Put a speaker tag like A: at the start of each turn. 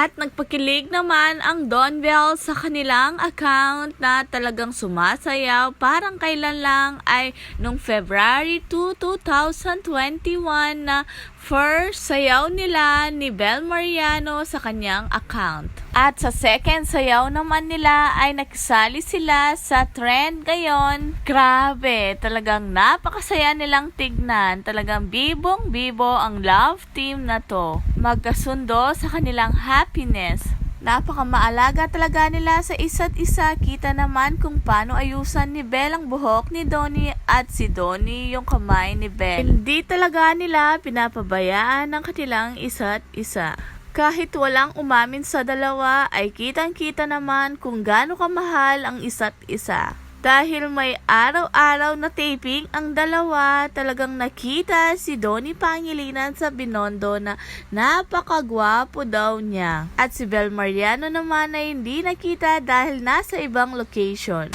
A: At nagpakilig naman ang Donbell sa kanilang account na talagang sumasayaw parang kailan lang ay nung February 2, 2021 na first sayaw nila ni Bel Mariano sa kanyang account. At sa second sayaw naman nila ay nakisali sila sa trend ngayon. Grabe, talagang napakasaya nilang tignan. Talagang bibong-bibo ang love team na to. Magkasundo sa kanilang happiness. Napakamaalaga talaga nila sa isa't isa. Kita naman kung paano ayusan ni Belle ang buhok ni Donnie at si Donnie yung kamay ni Belle. Hindi talaga nila pinapabayaan ng kanilang isa't isa. Kahit walang umamin sa dalawa, ay kitang-kita naman kung gaano kamahal ang isa't isa. Dahil may araw-araw na taping ang dalawa, talagang nakita si Donnie Pangilinan sa Binondo na napakagwapo daw niya. At si Bel Mariano naman ay hindi nakita dahil nasa ibang location.